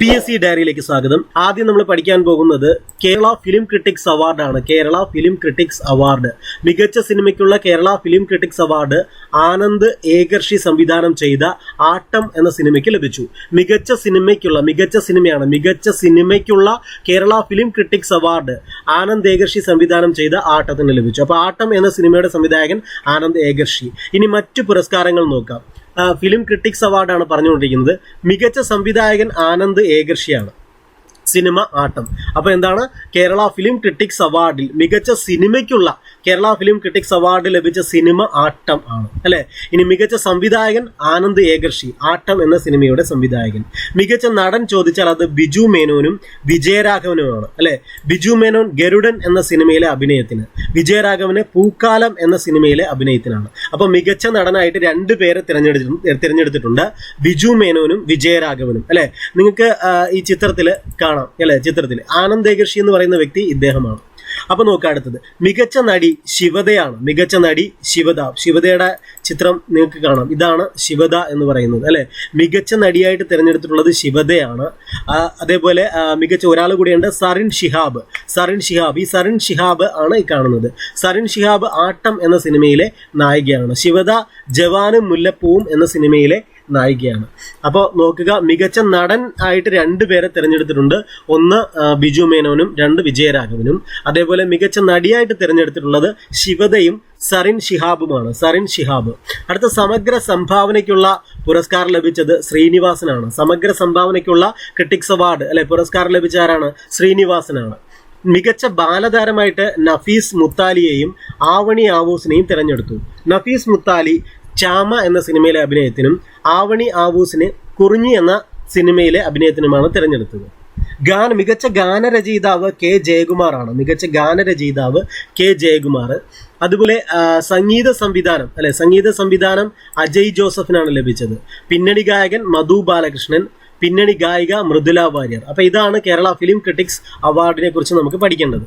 P S C ഡയറിയിലേക്ക് സ്വാഗതം. ആദ്യം നമ്മൾ പഠിക്കാൻ പോകുന്നത് കേരള ഫിലിം ക്രിട്ടിക്സ് അവാർഡാണ് കേരള ഫിലിം ക്രിട്ടിക്സ് അവാർഡ് മികച്ച സിനിമയ്ക്കുള്ള Kerala film critics award Anand Ekarshi സംവിധാനം ചെയ്ത ആട്ടം എന്ന സിനിമയ്ക്ക് ലഭിച്ചു. മികച്ച സിനിമയ്ക്കുള്ള മികച്ച സിനിമയാണ് മികച്ച സിനിമയ്ക്കുള്ള Kerala film critics award Anand Ekarshi സംവിധാനം ചെയ്ത ആട്ടത്തിന് ലഭിച്ചു. അപ്പോൾ ആട്ടം എന്ന സിനിമയുടെ സംവിധായകൻ ആനന്ദ് ഏകർഷി. ഇനി മറ്റു പുരസ്കാരങ്ങൾ നോക്കാം. ഫിലിം ക്രിട്ടിക്സ് അവാർഡാണ് പറഞ്ഞുകൊണ്ടിരിക്കുന്നത്. മികച്ച സംവിധായകൻ ആനന്ദ് ഏകർഷിയാണ്. സിനിമ ആട്ടം. അപ്പോൾ എന്താണ്? കേരള ഫിലിം ക്രിട്ടിക്സ് അവാർഡിൽ മികച്ച സിനിമയ്ക്കുള്ള കേരള ഫിലിം ക്രിട്ടിക്സ് അവാർഡ് ലഭിച്ച സിനിമ ആട്ടം ആണ്. അല്ലെ? ഇനി മികച്ച സംവിധായകൻ ആനന്ദ് ഏകർഷി ആട്ടം എന്ന സിനിമയുടെ സംവിധായകൻ. മികച്ച നടൻ ചോദിച്ചാൽ അത് ബിജു മേനോനും വിജയരാഘവനുമാണ്. അല്ലെ? ബിജു മേനോൻ ഗരുഡൻ എന്ന സിനിമയിലെ അഭിനയത്തിന് വിജയരാഘവന് പൂക്കാലം എന്ന സിനിമയിലെ അഭിനയത്തിനാണ്. അപ്പൊ മികച്ച നടനായിട്ട് രണ്ട് പേരെ തിരഞ്ഞെടുത്തിട്ടുണ്ട് തിരഞ്ഞെടുത്തിട്ടുണ്ട് ബിജു മേനോനും വിജയരാഘവനും. അല്ലെ? നിങ്ങൾക്ക് ഈ ചിത്രത്തിൽ കാണാം അല്ലെ? ചിത്രത്തിൽ ആനന്ദ് ഏകർഷി എന്ന് പറയുന്ന വ്യക്തി ഇദ്ദേഹമാണ്. അപ്പൊ നോക്കാം അടുത്തത്. മികച്ച നടി ശിവതയാണ്. മികച്ച നടി ശിവത. ശിവതയുടെ ചിത്രം നിങ്ങൾക്ക് കാണാം. ഇതാണ് ശിവത എന്ന് പറയുന്നത് അല്ലെ? മികച്ച നടിയായിട്ട് തിരഞ്ഞെടുത്തിട്ടുള്ളത് ശിവതയാണ്. അതേപോലെ മികച്ച ഒരാൾ കൂടിയുണ്ട് സറിൻ ഷിഹാബ്. സറിൻ ഷിഹാബ്. ഈ സറിൻ ഷിഹാബ് ആണ് ഈ കാണുന്നത്. സറിൻ ഷിഹാബ് ആട്ടം എന്ന സിനിമയിലെ നായികയാണ്. ശിവത ജവാനും മുല്ലപ്പൂവും എന്ന സിനിമയിലെ നായികയാണ്. അപ്പോൾ നോക്കുക മികച്ച നടൻ ആയിട്ട് രണ്ട് പേരെ തിരഞ്ഞെടുത്തിട്ടുണ്ട്. ഒന്ന് ബിജു മേനോനും രണ്ട് വിജയരാഘവനും. അതേപോലെ മികച്ച നടിയായിട്ട് തിരഞ്ഞെടുത്തിട്ടുള്ളത് ശിവതയും സറിൻ ഷിഹാബുമാണ് സറിൻ ഷിഹാബ് അടുത്ത സമഗ്ര സംഭാവനയ്ക്കുള്ള പുരസ്കാരം ലഭിച്ചത് ശ്രീനിവാസനാണ്. സമഗ്ര സംഭാവനയ്ക്കുള്ള ക്രിട്ടിക്സ് അവാർഡ് അല്ലെ പുരസ്കാരം ലഭിച്ച ആരാണ്? ശ്രീനിവാസനാണ്. മികച്ച ബാലതാരമായിട്ട് നഫീസ് മുത്താലിയെയും ആവണി ആവൂസിനെയും തിരഞ്ഞെടുത്തു. നഫീസ് മുത്താലി ചാമ എന്ന സിനിമയിലെ അഭിനയത്തിനും ആവണി ആവൂസിനെ കുറിഞ്ഞി എന്ന സിനിമയിലെ അഭിനയത്തിനുമാണ് തിരഞ്ഞെടുത്തത്. ഗാൻ മികച്ച ഗാനരചയിതാവ് കെ ജയകുമാറാണ്. മികച്ച ഗാനരചയിതാവ് കെ ജയകുമാർ. അതുപോലെ സംഗീത സംവിധാനം അല്ലെ സംഗീത സംവിധാനം അജയ് ജോസഫിനാണ് ലഭിച്ചത്. പിന്നണി ഗായകൻ മധു ബാലകൃഷ്ണൻ പിന്നണി ഗായിക മൃദുല വാര്യർ. അപ്പോൾ ഇതാണ് കേരള ഫിലിം ക്രിട്ടിക്സ് അവാർഡിനെ കുറിച്ച് നമുക്ക് പഠിക്കേണ്ടത്.